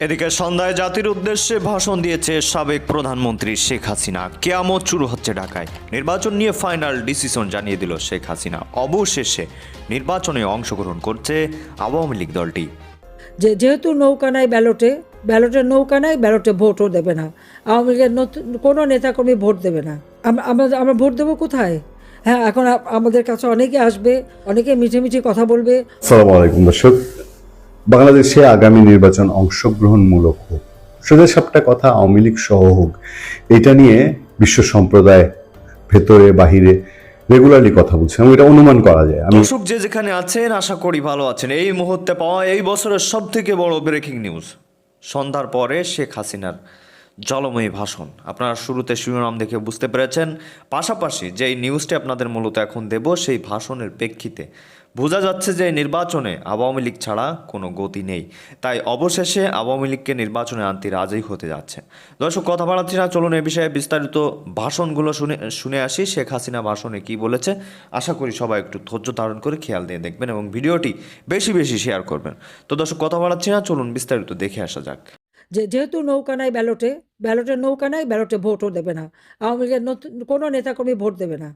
এদিকে সন্ধ্যায় জাতির উদ্দেশ্যে ভাষণ দিয়েছে সাবেক প্রধানমন্ত্রী শেখ হাসিনা। কেয়ামত শুরু হচ্ছে ঢাকায়। নির্বাচন নিয়ে ফাইনাল ডিসিশন জানিয়ে দিল শেখ হাসিনা। অবশেষে নির্বাচনে অংশগ্রহণ করছে আওয়ামী লীগ দলটি। যে যেহেতু নৌকা নাই ব্যালটে ব্যালটে নৌকা নাই ব্যালটে ভোটও দেবে না। আওয়ামী লীগের নতুন কোনো নেতাকর্মী ভোট দেবে না। আমরা আমরা ভোট দেবো কোথায়? হ্যাঁ এখন আমাদের কাছে অনেকে আসবে অনেকে মিঠে মিঠে কথা বলবে। আসসালামু আলাইকুম দর্শক। বাংলাদেশে আগামী নির্বাচন অংশগ্রহণমূলক হোক, সোজা সাপটা কথা আওয়ামী লীগ সহ হোক, এটা নিয়ে বিশ্ব সম্প্রদায় ভেতরে, বাহিরে রেগুলারলি কথা বলছে এবং এটা অনুমান করা যায়। আমি দর্শক যে যেখানে আছেন, আশা করি ভালো আছেন। এই মুহূর্তে পাওয়া এই বছরের সব থেকে বড় ব্রেকিং নিউজ সন্ধ্যার পরে শেখ হাসিনার জলময়ী ভাষণ। আপনারা শুরুতে শিরোনাম দেখে বুঝতে পেরেছেন। পাশাপাশি যে এই নিউজটি আপনাদের মূলত এখন দেব, সেই ভাষণের প্রেক্ষিতে বোঝা যাচ্ছে যে নির্বাচনে আওয়ামী লীগ ছাড়া কোনো গতি নেই। তাই অবশেষে আওয়ামী লীগকে নির্বাচনে আনতে রাজই হতে যাচ্ছে। দর্শক, কথা বাড়াচ্ছি না, চলুন এ বিষয়ে বিস্তারিত ভাষণগুলো শুনে শুনে আসি। শেখ হাসিনা ভাষণে কি বলেছে, আশা করি সবাই একটু ধৈর্য ধারণ করে খেয়াল দিয়ে দেখবেন এবং ভিডিওটি বেশি বেশি শেয়ার করবেন। তো দর্শক, কথা বাড়াচ্ছি না, চলুন বিস্তারিত দেখে আসা যাক। যে যেহেতু নৌকা নাই ব্যালটে ব্যালটে নৌকা নাই, ব্যালটে ভোটও দেবে না। আওয়ামী লীগের কোনো নেতাকর্মী ভোট দেবে না।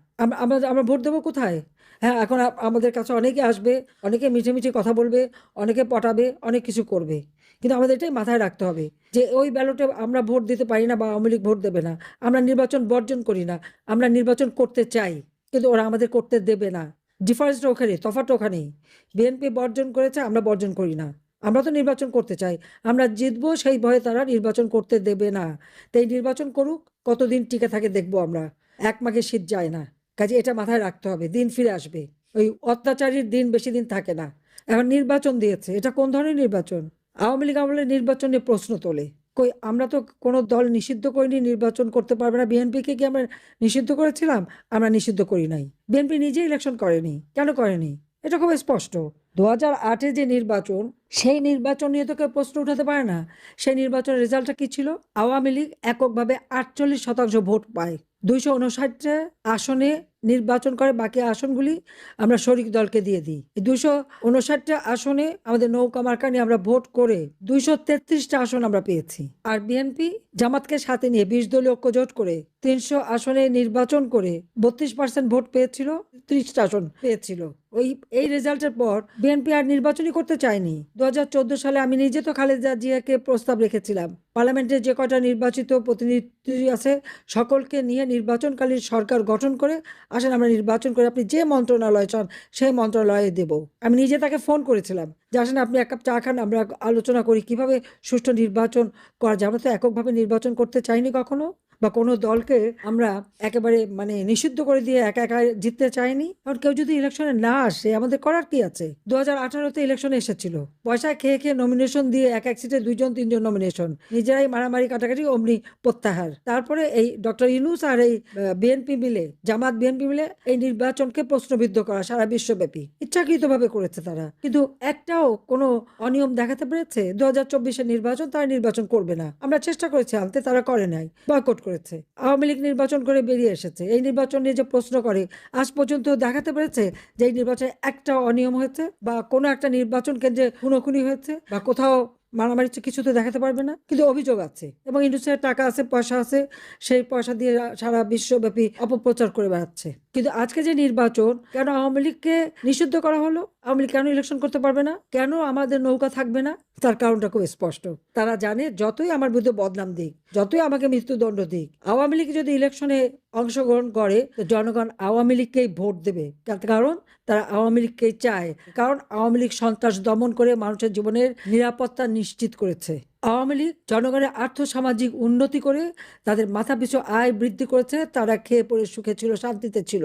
আমরা আমরা ভোট দেবো কোথায়? হ্যাঁ এখন আমাদের কাছে অনেকে আসবে, অনেকে মিঠে মিঠে কথা বলবে, অনেকে পটাবে, অনেক কিছু করবে। কিন্তু আমাদের এটাই মাথায় রাখতে হবে যে ওই ব্যালটে আমরা ভোট দিতে পারি না বা আওয়ামী লীগ ভোট দেবে না। আমরা নির্বাচন বর্জন করি না। আমরা নির্বাচন করতে চাই, কিন্তু ওরা আমাদের করতে দেবে না। ডিফারেন্সটা ওখানে, তফাৎটা ওখানেই। বিএনপি বর্জন করেছে, আমরা বর্জন করি না। আমরা তো নির্বাচন করতে চাই। আমরা জিতবো সেই ভয়ে তারা নির্বাচন করতে দেবে না। তাই নির্বাচন করুক, কতদিন টিকে থাকে দেখব আমরা। এক মাঘে শীত যায় না। কাজে এটা মাথায় রাখতে হবে, দিন ফিরে আসবে। ওই অত্যাচারীর দিন বেশি দিন থাকে না। এখন নির্বাচন দিয়েছে, এটা কোন ধরনের নির্বাচন? আওয়ামী লীগ আমলে নির্বাচন নিয়ে প্রশ্ন তোলে। কই, আমরা তো কোনো দল নিষিদ্ধ করিনি, নির্বাচন করতে পারবে না। বিএনপিকে কি আমরা নিষিদ্ধ করেছিলাম? আমরা নিষিদ্ধ করি নাই। বিএনপি নিজে ইলেকশন করেনি। কেন করেনি? এটা খুব স্পষ্ট। দু হাজার আটে যে নির্বাচন, সেই নির্বাচন নিয়ে তো কেউ প্রশ্ন উঠাতে পারে না। সেই নির্বাচনের রেজাল্টটা কি ছিল? আওয়ামী লীগ এককভাবে আটচল্লিশ শতাংশ ভোট পায়। দুইশো উনষাটটা আসনে নির্বাচন করে বাকি আসনগুলি আমরা শরিক দলকে দিয়ে দিই। দুইশো উনষাটটা আসনে আমাদের নৌকা মার্কা নিয়ে আমরা ভোট করে দুইশো তেত্রিশটা আসন আমরা পেয়েছি। আর বিএনপি জামাতকে সাথে নিয়ে বিশ দলীয় ঐক্যজোট করে তিনশো আসনে নির্বাচন করে বত্রিশ পার্সেন্ট ভোট পেয়েছিল, ত্রিশটা আসন পেয়েছিল। ওই, এই রেজাল্টের পর বিএনপি আর নির্বাচনই করতে চায়নি। দু হাজার চোদ্দ সালে আমি নিজে তো খালেদা জিয়াকে প্রস্তাব রেখেছিলাম। পার্লামেন্টে যে কটা নির্বাচিত প্রতিনিধি আছে, সকলকে নিয়ে নির্বাচনকালীন সরকার গঠন করে আসেন, আমরা নির্বাচন করে আপনি যে মন্ত্রণালয় চান, সেই মন্ত্রণালয়ে দেব। আমি নিজে তাকে ফোন করেছিলাম যে, আসেন, আপনি এক কাপ চা খান, আমরা আলোচনা করি কীভাবে সুষ্ঠু নির্বাচন করা যায়। আমরা তো এককভাবে নির্বাচন করতে চাইনি কখনো। বা কোনো দলকে আমরা একেবারে মানে নিষিদ্ধ করে দিয়ে একা একা জিততে চাইনি। আর কেউ যদি ইলেকশনে না আসে, আমাদের করার কি আছে? দু হাজার আঠারোতে ইলেকশনে এসেছিল। পয়সা খেয়ে খেয়ে নমিনেশন দিয়ে এক এক সিটে দুইজন, তিনজন নমিনেশন নিজেরাই মারামারি কাটাকাটি, অমনি প্রত্যাহার। তারপরে এই ডক্টর ইনুস আর এই বিএনপি মিলে, জামাত বিএনপি মিলে এই নির্বাচনকে প্রশ্নবিদ্ধ করা সারা বিশ্বব্যাপী। ইচ্ছাকৃতভাবে করেছে তারা। কিন্তু একটাও কোনো অনিয়ম দেখাতে পেরেছে? দু হাজার চব্বিশের নির্বাচন তারা নির্বাচন করবে না। আমরা চেষ্টা করেছি, আনতে তারা করে নাই। বয়কট করেছে। আওয়ামী লীগ নির্বাচন করে বেরিয়ে এসেছে। এই নির্বাচন নিয়ে যে প্রশ্ন করে, আজ পর্যন্ত দেখাতে পেরেছে যে এই নির্বাচনে একটা অনিয়ম হয়েছে বা কোনো একটা নির্বাচন কেন্দ্রে খুনোখুনি হয়েছে বা কোথাও মারামারি কিছু তো দেখাতে পারবে না। কিন্তু অভিযোগ আছে এবং ইন্ডাস্ট্রিয়াল টাকা আছে, পয়সা আছে, সেই পয়সা দিয়ে সারা বিশ্বব্যাপী অপপ্রচার করে বেড়াচ্ছে। কিন্তু আজকে যে নির্বাচন, কেন আওয়ামী লীগকে নিষিদ্ধ করা হলো? আওয়ামী লীগ কেন ইলেকশন করতে পারবে না? কেন আমাদের নৌকা থাকবে না? তার কারণটা খুব স্পষ্ট। তারা জানে যতই আমার বিরুদ্ধে বদনাম দিক, যতই আমাকে মৃত্যুদণ্ড দিক, আওয়ামী লীগ যদি ইলেকশনে অংশগ্রহণ করে জনগণ আওয়ামী লীগকেই ভোট দেবে। কারণ, তারা আওয়ামী লীগকেই চায়। কারণ, আওয়ামী লীগ সন্ত্রাস দমন করে মানুষের জীবনের নিরাপত্তা নিশ্চিত করেছে। আওয়ামী লীগ জনগণের আর্থসামাজিক উন্নতি করে তাদের মাথা পিছু আয় বৃদ্ধি করেছে, তারা খেয়ে পড়ে, সুখে ছিল, শান্তিতে ছিল।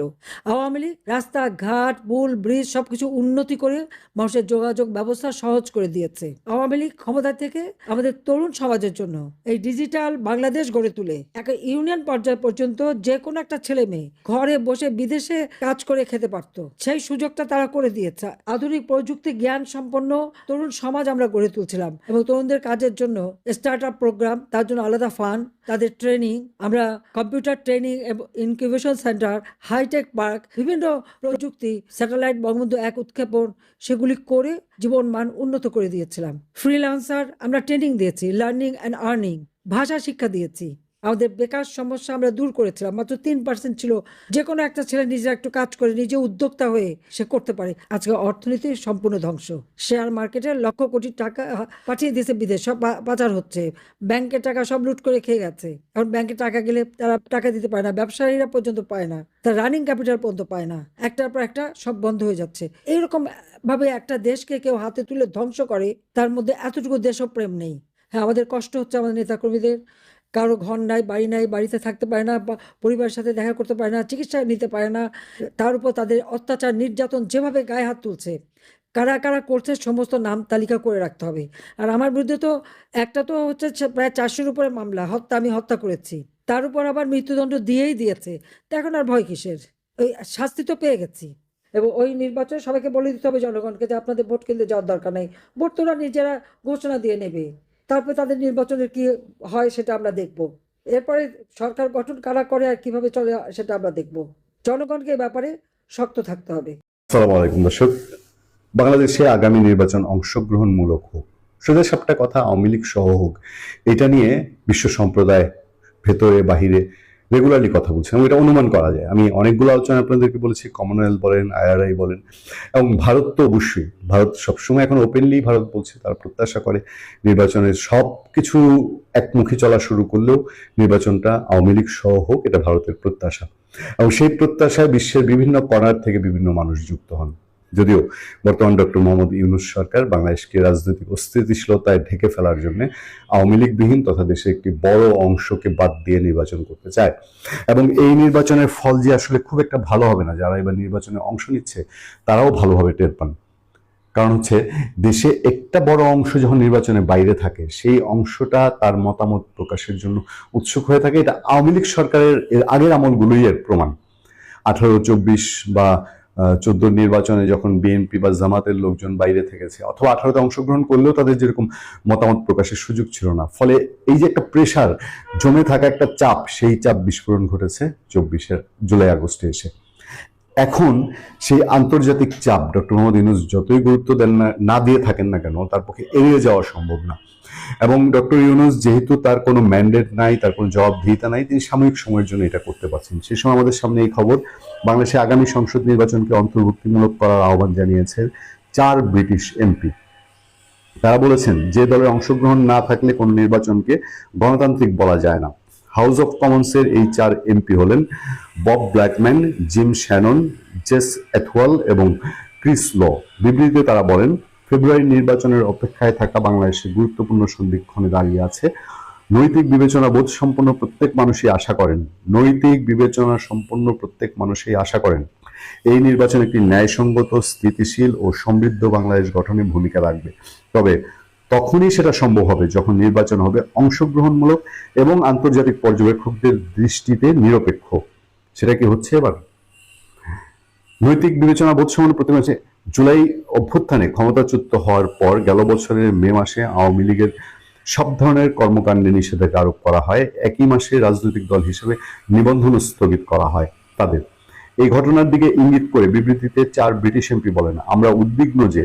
আওয়ামী লীগ রাস্তাঘাট, পুল, ব্রিজ সবকিছু উন্নতি করে মানুষের যোগাযোগ ব্যবস্থা সহজ করে দিয়েছে। আওয়ামী লীগ ক্ষমতা থেকে আমাদের তরুণ সমাজের জন্য এই ডিজিটাল বাংলাদেশ গড়ে তুলে, এক ইউনিয়ন পর্যায় পর্যন্ত যে কোনো একটা ছেলে মেয়ে ঘরে বসে বিদেশে কাজ করে খেতে পারতো। সেই সুযোগটা তারা করে দিয়েছে। আধুনিক প্রযুক্তি জ্ঞান সম্পন্ন তরুণ সমাজ আমরা গড়ে তুলছিলাম এবং তরুণদের কাজের জন্য জন্য স্টার্ট আপ প্রোগ্রাম তার জন্য আলাদা ফান্ড তাদের ট্রেনিং আমরা কম্পিউটার ট্রেনিং এবং incubation centre high tech park বিভিন্ন প্রযুক্তি স্যাটেলাইট বঙ্গবন্ধু এক উৎক্ষেপণ, সেগুলি করে জীবন মান উন্নত করে দিয়েছিলাম। ফ্রিলান্সার আমরা ট্রেনিং দিয়েছি লার্নিং অ্যান্ড আর্নিং ভাষা শিক্ষা দিয়েছি। আমাদের বেকার সমস্যা আমরা দূর করেছিলাম। মাত্র তিন পার্সেন্ট ছিল। যে কোনো একটা ছেলে নিজে একটু কাজ করে, নিজে উদ্যোক্তা হয়ে সে করতে পারে। আজকে অর্থনীতি সম্পূর্ণ ধ্বংস। শেয়ার মার্কেটে লক্ষ কোটি টাকা পাঠিয়ে দিয়েছে বিদেশ। সব পাচার হচ্ছে। ব্যাংকের টাকা সব লুট করে খেয়ে গেছে। এখন ব্যাংকে টাকা গেলে তারা টাকা দিতে পারে না। ব্যবসায়ীরা পর্যন্ত পায় না। তার রানিং ক্যাপিটাল পর্যন্ত পায় না। একটার পর একটা সব বন্ধ হয়ে যাচ্ছে। এইরকম ভাবে একটা দেশকে কেউ হাতে তুলে ধ্বংস করে, তার মধ্যে এতটুকু দেশপ্রেম নেই। হ্যাঁ আমাদের কষ্ট হচ্ছে আমাদের নেতাকর্মীদের। কারও ঘর নাই, বাড়ি নাই, বাড়িতে থাকতে পারে না, বা পরিবারের সাথে দেখা করতে পারে না, চিকিৎসা নিতে পারে না, তার উপর তাদের অত্যাচার, নির্যাতন যেভাবে গায়ে হাত তুলছে, কারা কারা করছে সমস্ত নাম তালিকা করে রাখতে হবে। আর আমার বিরুদ্ধে তো একটা তো হচ্ছে প্রায় চারশোর উপরে মামলা, হত্যা, আমি হত্যা করেছি। তার উপর আবার মৃত্যুদণ্ড দিয়েই দিয়েছে, তা এখন আর ভয় কিসের? ওই শাস্তি তো পেয়ে গেছি। এবং ওই নির্বাচনে সবাইকে বলে দিতে হবে জনগণকে যে আপনাদের ভোট কিনতে যাওয়ার দরকার নেই, ভোট তোরা নিজেরা ঘোষণা দিয়ে নেবে। তারপরে তাদের নির্বাচনের কি হয় সেটা আমরা দেখব। এরপরে সরকার গঠন কারা করে আর কীভাবে চলে সেটা আমরা দেখব। জনগণকে ব্যাপারে শক্ত থাকতে হবে। আসসালামু আলাইকুম দর্শক। বাংলাদেশে আগামী নির্বাচন অংশগ্রহণমূলক হোক, সোজা সবটা কথা আওয়ামী লীগ সহ হোক, এটা নিয়ে বিশ্ব সম্প্রদায় ভেতরে বাহিরে রেগুলারলি কথা বলছে, এবং এটা অনুমান করা যায়। আমি অনেকগুলো আলোচনা আপনাদেরকে বলেছি কমনওয়েলথ বলেন আইআরআই বলেন, এবং ভারত তো অবশ্যই, ভারত সবসময় এখন ওপেনলি ভারত বলছে, তারা প্রত্যাশা করে নির্বাচনের সব কিছু একমুখী চলা শুরু করলেও নির্বাচনটা আওয়ামী লীগ সহ হোক, এটা ভারতের প্রত্যাশা। এবং সেই প্রত্যাশায় বিশ্বের বিভিন্ন কর্নার থেকে বিভিন্ন মানুষ যুক্ত হন। যদিও বর্তমান ডক্টর মোহাম্মদ ইউনুস সরকার বাংলাদেশকে রাজনৈতিক অস্থিতিশীলতায় ঢেকে ফেলার জন্য আওয়ামী লীগবিহীন তথা দেশের একটি বড় অংশকে বাদ দিয়ে নির্বাচন করতে চায়। এবং এই নির্বাচনের ফল যে আসলে খুব একটা ভালো হবে না, যারা এবার নির্বাচনে অংশ নিচ্ছে, তারাও ভালোভাবে টের পান। কারণ হচ্ছে, দেশে একটা বড় অংশ যখন নির্বাচনের বাইরে থাকে, সেই অংশটা তার মতামত প্রকাশের জন্য উৎসুক হয়ে থাকে। এটা আওয়ামী লীগ সরকারের এর আগের আমলগুলোই এর প্রমাণ। আঠারো, চব্বিশ বা চোদ্দ নির্বাচনে যখন বিএনপি বা জামাতের লোকজন বাইরে থেকেছে, অথবা আঠারোতে অংশগ্রহণ করলেও তাদের যেরকম মতামত প্রকাশের সুযোগ ছিল না। ফলে এই যে একটা প্রেশার জমে থাকা একটা চাপ, সেই চাপ বিস্ফোরণ ঘটেছে চব্বিশের জুলাই আগস্টে এসে। এখন সেই আন্তর্জাতিক চাপ, ডক্টর মোহাম্মদ ইউনুস যতই গুরুত্ব দেন না না দিয়ে থাকেন না কেন, তার পক্ষে এড়িয়ে যাওয়া সম্ভব না। এবং ডক্টর ইউনুস যেহেতু তার কোনো ম্যান্ডেট নাই, তার কোনো জবাবদিহিতা নাই, তিনি সাময়িক সময়ের জন্য এটা করতে পারছেন। সেই সময় আমাদের সামনে এই খবর, বাংলাদেশে আগামী সংসদ নির্বাচনকে অন্তর্ভুক্তিমূলক করার আহ্বান জানিয়েছে চার ব্রিটিশ এমপি। তারা বলেছেন, যে দলের অংশগ্রহণ না থাকলে কোনো নির্বাচনকে গণতান্ত্রিক বলা যায় না। হাউস অফ কমন্সের এই চার এমপি হলেন Bob Blackman, Jim Shannon, Jas Athwal এবং ক্রিস ল। বিবৃতিতে তারা বলেন ফেব্রুয়ারি নির্বাচনের অপেক্ষায় থাকা বাংলাদেশের গুরুত্বপূর্ণ সন্ধিক্ষণে দাঁড়িয়ে আছে। নৈতিক বিবেচনা বোধ সম্পন্ন প্রত্যেক মানুষই আশা করেন। নৈতিক বিবেচনা সম্পন্ন প্রত্যেক মানুষই আশা করেন। এই নির্বাচন একটি ন্যায়সঙ্গত, স্থিতিশীল ও সমৃদ্ধ বাংলাদেশ গঠনে ভূমিকা রাখবে। তবে তখনই সেটা সম্ভব হবে যখন নির্বাচন হবে অংশগ্রহণমূলক এবং আন্তর্জাতিক পর্যবেক্ষকদের দৃষ্টিতে নিরপেক্ষ। সেটা কি হচ্ছে এবার? নৈতিক বিবেচনা বোধ সম্পন্ন প্রতিমা হচ্ছে জুলাই অভ্যুত্থানে ক্ষমতাচ্যুত হওয়ার পর গেল বছরের মে মাসে আওয়ামী লীগের সব ধরনের কর্মকাণ্ডে নিষেধাজ্ঞা আরোপ করা হয়। একই মাসে রাজনৈতিক দল হিসেবে নিবন্ধন স্থগিত করা হয় তাদের। এই ঘটনার দিকে ইঙ্গিত করে বিবৃতিতে চার ব্রিটিশ এমপি বলেন, আমরা উদ্বিগ্ন যে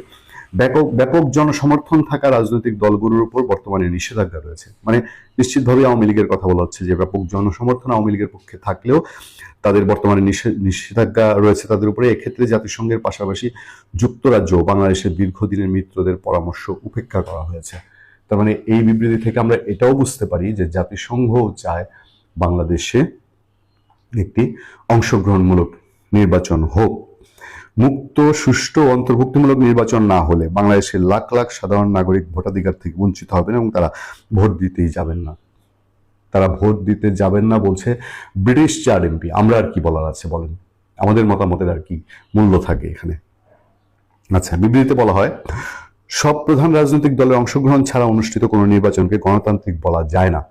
ব্যাপক ব্যাপক জনসমর্থন থাকা রাজনৈতিক দলগুলোর উপর বর্তমানে নিষেধাজ্ঞা রয়েছে। মানে নিশ্চিতভাবে আওয়ামী লীগের কথা বলা হচ্ছে যে, ব্যাপক জনসমর্থন আওয়ামী লীগের পক্ষে থাকলেও তাদের বর্তমানে নিষে- নিষেধাজ্ঞা রয়েছে তাদের উপরে। এক্ষেত্রে জাতিসংঘের পাশাপাশি যুক্তরাজ্য বাংলাদেশের দীর্ঘদিনের মিত্রদের পরামর্শ উপেক্ষা করা হয়েছে। তার মানে এই বিবৃতি থেকে আমরা এটাও বুঝতে পারি যে, জাতিসংঘ চায় বাংলাদেশে একটি অংশগ্রহণমূলক নির্বাচন হোক। মুক্ত, সুষ্ঠু অন্তর্ভুক্তিমূলক নির্বাচন না হলে বাংলাদেশের লাখ লাখ সাধারণ নাগরিক ভোটাধিকার থেকে বঞ্চিত হবেন এবং তারা ভোট দিতেই যাবেন না। তারা ভোট দিতে যাবেন না বলছে ব্রিটিশ চার এমপি। আমরা আর কি বলার আছে বলেন? আমাদের মতামতের আর কি মূল্য থাকে এখানে? আচ্ছা বিবৃতিতে বলা হয়, সব প্রধান রাজনৈতিক দলের অংশগ্রহণ ছাড়া অনুষ্ঠিত কোনো নির্বাচনকে গণতান্ত্রিক বলা যায় না।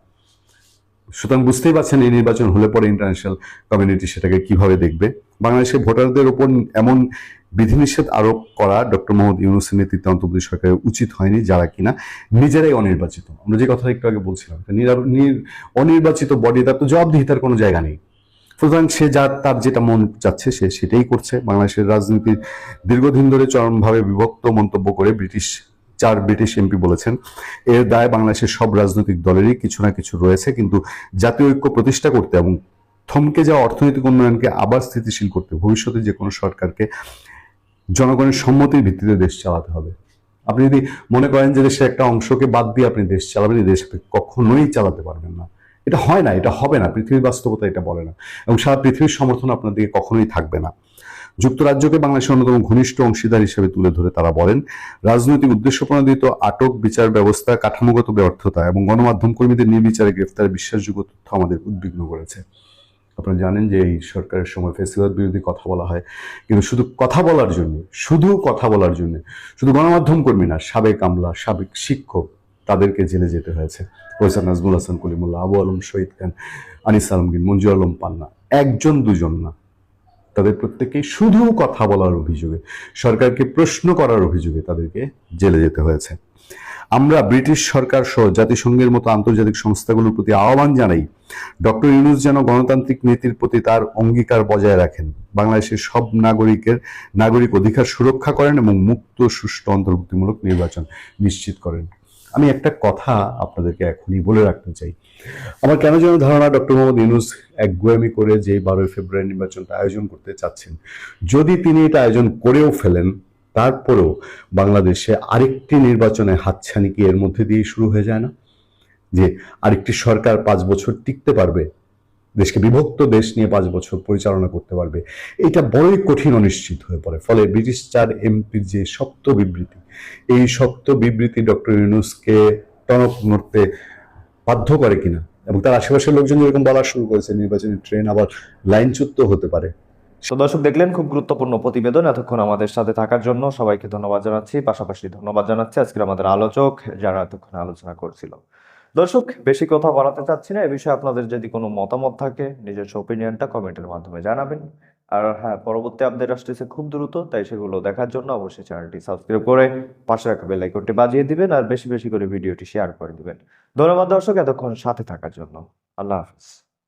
সুতরাং বুঝতেই পারছেন এই নির্বাচন হলে পরে ইন্টারন্যাশনাল কমিউনিটি সেটাকে কীভাবে দেখবে? বাংলাদেশের ভোটারদের উপর এমন বিধিনিষেধ আরোপ করা ডক্টর মোহাম্মদ ইউনুসের নেতৃত্বে অন্তর্বর্তী সরকারের উচিত হয়নি, যারা কিনা নিজেরাই অনির্বাচিত। আমরা যে কথা একটু আগে বলছিলাম নির- অনির্বাচিত বডি তার তো জবাবদিহিতার কোনো জায়গা নেই। সুতরাং সে যার তার যেটা মন চাচ্ছে সে সেটাই করছে। বাংলাদেশের রাজনীতির দীর্ঘদিন ধরে চরমভাবে বিভক্ত মন্তব্য করে ব্রিটিশ, চার ব্রিটিশ এমপি বলেছেন, এর দায় বাংলাদেশের সব রাজনৈতিক দলেরই, কিছু না কিছু রয়েছে, কিন্তু জাতীয় ঐক্য প্রতিষ্ঠা করতে এবং থমকে যাওয়া অর্থনৈতিক উন্নয়নকে আবার স্থিতিশীল করতে ভবিষ্যতে যে কোনো সরকারকে জনগণের সম্মতির ভিত্তিতে দেশ চালাতে হবে। আপনি যদি মনে করেন যে দেশের একটা অংশকে বাদ দিয়ে আপনি দেশ চালাবেন দেশ কখনোই চালাতে পারবেন না। এটা হয় না, এটা হবে না, পৃথিবীর বাস্তবতা এটা বলে না। এবং সারা পৃথিবীর সমর্থন আপনার দিকে কখনোই থাকবে না। যুক্তরাজ্যকে বাংলাদেশের অন্যতম ঘনিষ্ঠ অংশীদার হিসেবে তুলে ধরে তারা বলেন, রাজনৈতিক উদ্দেশ্য প্রণোদিত আটক বিচার ব্যবস্থা, কাঠামোগত ব্যর্থতা এবং গণমাধ্যম কর্মীদের নির্বিচারে গ্রেফতারের বিশ্বাসযোগ্য তথ্য আমাদের উদ্বিগ্ন করেছে। আপনারা জানেন যে এই সরকারের সময় ফেসিবাদ বিরোধী কথা বলা হয়। কিন্তু শুধু কথা বলার জন্য, শুধু কথা বলার জন্য, শুধু গণমাধ্যম কর্মী না, সাবেক আমলা, সাবেক শিক্ষক, তাদেরকে জেলে যেতে হয়েছে। ওয়েসার নাজমুল হাসান, কলিমুল্লাহ, আবু আলম, শহীদ খান, আনিস আলমগীর, মঞ্জুর আলম পান্না, একজন দুজন না। তাদের প্রত্যেকেই শুধু কথা বলার অভিযোগে, সরকারকে প্রশ্ন করার অভিযোগে তাদেরকে জেলে যেতে হয়েছে। আমরা ব্রিটিশ সরকার সহ জাতিসংঘের মতো আন্তর্জাতিক সংস্থাগুলোর প্রতি আহ্বান জানাই, ডক্টর ইউনুস যেন গণতান্ত্রিক নীতির প্রতি তার অঙ্গীকার বজায় রাখেন। বাংলাদেশের সব নাগরিকের নাগরিক অধিকার সুরক্ষা করেন এবং মুক্ত, সুষ্ঠু, অন্তর্ভুক্তিমূলক নির্বাচন নিশ্চিত করেন। আমি একটা কথা আপনাদেরকে এখনই বলে রাখতে চাই। আমার কেন যেন ধারণা ডক্টর মোহাম্মদ ইউনুস একগুয়ামি করে যে বারোই ফেব্রুয়ারি নির্বাচনটা আয়োজন করতে চাচ্ছেন। যদি তিনি এটা আয়োজন করেও ফেলেন তারপরেও বাংলাদেশে আরেকটি নির্বাচনে হাতছানি কি এর মধ্যে দিয়ে শুরু হয়ে যায় না? যে আরেকটি সরকার পাঁচ বছর টিকতে পারবে, দেশকে বিভক্ত দেশ নিয়ে পাঁচ বছর পরিচালনা করতে পারবে, এটা বড়ই কঠিন অনিশ্চিত হয়ে পড়ে। ফলে ব্রিটিশ চার এমপির যে শক্ত বিবৃতি, এই শক্ত বিবৃতি ডক্টর ইউনুসকে টনক নড়তে বাধ্য করে কিনা? এবং তার আশেপাশের লোকজন যেরকম বলা শুরু করেছে, নির্বাচনী ট্রেন আবার লাইনচ্যুত হতে পারে। তো দর্শক, দেখলেন, খুব গুরুত্বপূর্ণ প্রতিবেদন এতক্ষণ আমাদের সাথে থাকার জন্য। সবাইকে ধন্যবাদ জানাচ্ছি। পাশাপাশি ধন্যবাদ জানাচ্ছি আজকের আমাদের আলোচক যারা এতক্ষণ আলোচনা করছিল। দর্শক, বেশি কথা বাড়াতে চাচ্ছি না। এ বিষয়ে আপনাদের যদি কোনো মতামত থাকে, নিজস্ব ওপিনিয়নটা কমেন্টের মাধ্যমে জানাবেন। আর হ্যাঁ পরবর্তী আপডেট আসতেছে খুব দ্রুত, তাই সেগুলো দেখার জন্য অবশ্যই চ্যানেলটি সাবস্ক্রাইব করে পাশে রাখা বেল আইকনটি বাজিয়ে দিবেন আর বেশি বেশি করে ভিডিওটি শেয়ার করে দিবেন। ধন্যবাদ দর্শক, এতক্ষণ সাথে থাকার জন্য। আল্লাহ হাফিজ।